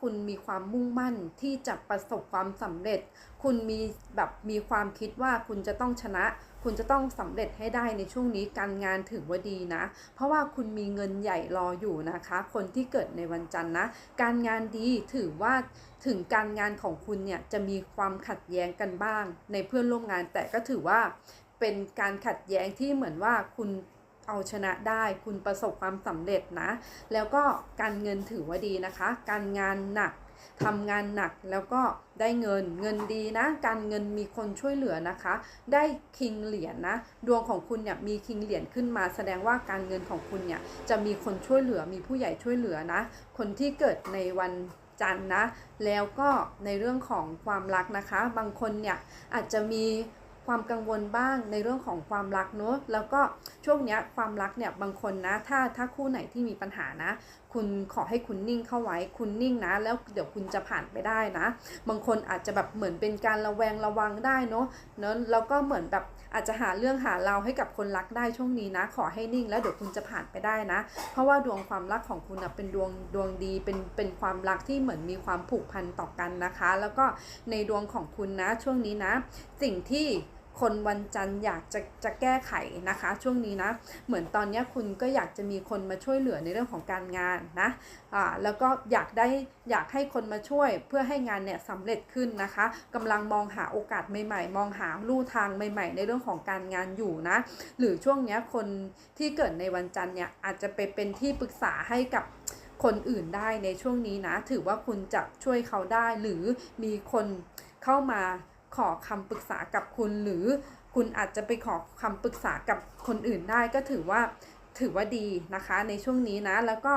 คุณมีความมุ่งมั่นที่จะประสบความสำเร็จ คุณมีแบบมีความคิดว่าคุณจะต้องชนะ คุณจะต้องสำเร็จให้ได้ในช่วงนี้การงานถือว่าดีนะ เพราะว่าคุณมีเงินใหญ่รออยู่นะคะ คนที่เกิดในวันจันทร์นะ การงานดีถือว่าถึงการงานของคุณเนี่ยจะมีความขัดแย้งกันบ้าง ในเพื่อนร่วมงานแต่ก็ถือว่าเป็นการขัดแย้งที่เหมือนว่าคุณ เอาชนะได้คุณประสบความสำเร็จนะ แล้วก็การเงินถือว่าดีนะคะ การงานหนักทำงานหนักแล้วก็ได้เงินเงินดีนะ การเงินมีคนช่วยเหลือนะคะ ได้คิงเหรียญนะดวงของคุณเนี่ยมีคิงเหรียญขึ้นมา แสดงว่าการเงินของคุณเนี่ยจะมีคนช่วยเหลือมีผู้ใหญ่ช่วยเหลือนะ คนที่เกิดในวันจันทร์นะ แล้วก็ในเรื่องของความรักนะคะ บางคนเนี่ยอาจจะมี ความกังวลบ้างในเรื่องของความรักเนอะแล้วก็ช่วงเนี้ยความรักเนี่ยบางคนนะ ถ้าถ้าคู่ไหนที่มีปัญหานะ คุณขอให้คุณนิ่งเข้าไว้คุณนิ่งนะ แล้วเดี๋ยวคุณจะผ่านไปได้นะ บางคนอาจจะแบบเหมือนเป็นการระแวงระวังได้เนอะเนอะแล้วก็เหมือนแบบอาจจะหาเรื่องหาเราให้กับคนรักได้ช่วงนี้นะ ขอให้นิ่งแล้วเดี๋ยวคุณจะผ่านไปได้นะ เพราะว่าดวงความรักของคุณนะเป็นดวงดวงดีเป็นเป็นความรักที่เหมือนมีความผูกพันต่อกันนะคะ แล้วก็ในดวงของคุณนะช่วงนี้นะ สิ่งที่ คนวันจันทร์อยากจะจะแก้ไขนะคะ ช่วงนี้นะเหมือนตอนนี้คุณก็อยากจะมีคนมาช่วยเหลือในเรื่องของการงานนะอ่าแล้วก็อยากได้อยากให้คนมาช่วยเพื่อให้งานเนี่ยสำเร็จขึ้นนะคะกำลังมองหาโอกาสใหม่ ๆ มองหาลู่ทางใหม่ ๆ ในเรื่องของการงานอยู่นะ หรือช่วงนี้คนที่เกิดในวันจันทร์เนี่ยอาจจะไปเป็นที่ปรึกษาให้กับคนอื่นได้ในช่วงนี้นะ ถือว่าคุณจะช่วยเขาได้หรือมีคนเข้ามา ขอคำปรึกษากับคุณหรือคุณอาจจะไปขอคำปรึกษากับคนอื่นได้ก็ถือว่าถือว่าดีนะคะในช่วงนี้นะ แล้วก็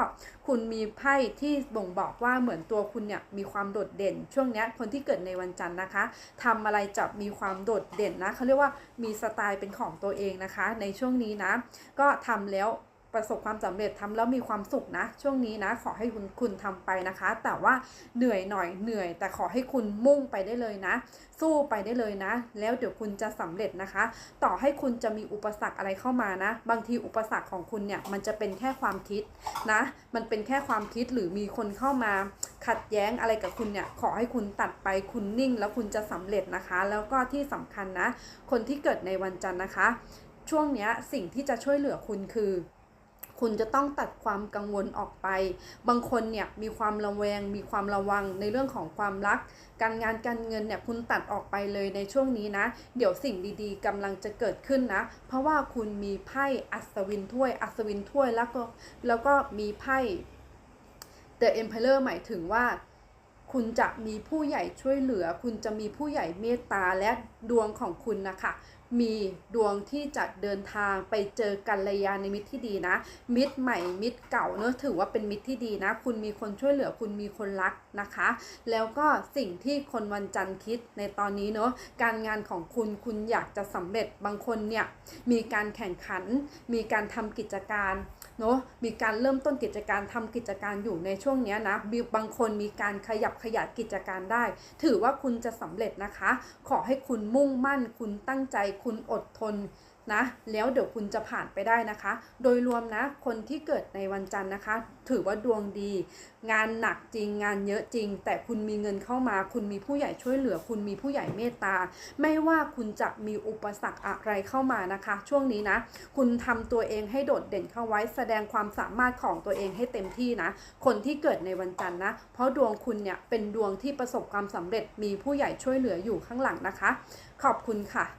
คุณมีไพ่ที่บ่งบอกว่าเหมือนตัวคุณเนี่ยมีความโดดเด่น ช่วงนี้คนที่เกิดในวันจันทร์นะคะทำอะไรจะมีความโดดเด่นนะเขาเรียกว่ามีสไตล์เป็นของตัวเองนะคะ ในช่วงนี้นะ ก็ทำแล้ว ประสบความสำเร็จทำแล้วมีความสุขนะ ช่วงนี้นะ ขอให้คุณคุณทำไปนะคะ แต่ว่าเหนื่อยหน่อยเหนื่อย แต่ขอให้คุณมุ่งไปได้เลยนะ สู้ไปได้เลยนะ แล้วเดี๋ยวคุณจะสำเร็จนะคะ ต่อให้คุณจะมีอุปสรรคอะไรเข้ามานะ บางทีอุปสรรคของคุณเนี่ยมันจะเป็นแค่ความคิดนะ มันเป็นแค่ความคิดหรือมีคนเข้ามาขัดแย้งอะไรกับคุณเนี่ยขอให้คุณตัดไปคุณนิ่ง แล้วคุณจะสำเร็จนะคะ แล้วก็ที่สำคัญนะ คนที่เกิดในวันจันทร์นะคะ ช่วงนี้สิ่งที่จะช่วยเหลือคุณคือ คุณจะต้องตัดความกังวลออกไป บางคนเนี่ยมีความระแวง มีความระวังในเรื่องของความรัก การงานการเงินเนี่ยคุณตัดออกไปเลยในช่วงนี้นะ เดี๋ยวสิ่งดีๆกำลังจะเกิดขึ้นนะ เพราะว่าคุณมีไพ่อัศวินถ้วย อัศวินถ้วยแล้วก็แล้วก็มีไพ่ The Emperor หมายถึงว่า คุณจะมีผู้ใหญ่ช่วยเหลือ คุณจะมีผู้ใหญ่เมตตาและดวงของคุณนะคะ มีดวงที่จะเดินทางไปเจอกัลยาณมิตรที่ดีนะ มิตรใหม่มิตรเก่าเนอะถือว่าเป็นมิตรที่ดีนะ คุณมีคนช่วยเหลือคุณมีคนรักนะคะ แล้วก็สิ่งที่คนวันจันทร์คิดในตอนนี้เนอะการงานของคุณคุณอยากจะสำเร็จบางคนเนี่ยมีการแข่งขัน มีการทำกิจการ เนาะมีการเริ่มต้นกิจการทำกิจการอยู่ในช่วงนี้นะบางคนมีการขยับขยายกิจการได้ ถือว่าคุณจะสำเร็จนะคะ ขอให้คุณมุ่งมั่น คุณตั้งใจคุณอดทน นะแล้วเดี๋ยวคุณจะผ่านไปได้นะคะ โดยรวมนะคนที่เกิดในวันจันทร์นะคะ ถือว่าดวงดี งานหนักจริงงานเยอะจริง แต่คุณมีเงินเข้ามา คุณมีผู้ใหญ่ช่วยเหลือ คุณมีผู้ใหญ่เมตตา ไม่ว่าคุณจะมีอุปสรรคอะไรเข้ามานะคะ ช่วงนี้นะ คุณทำตัวเองให้โดดเด่นเข้าไว้ แสดงความสามารถของตัวเองให้เต็มที่นะ คนที่เกิดในวันจันทร์นะ เพราะดวงคุณเนี่ยเป็นดวงที่ประสบความสำเร็จมีผู้ใหญ่ช่วยเหลืออยู่ข้างหลังนะคะ ขอบคุณค่ะ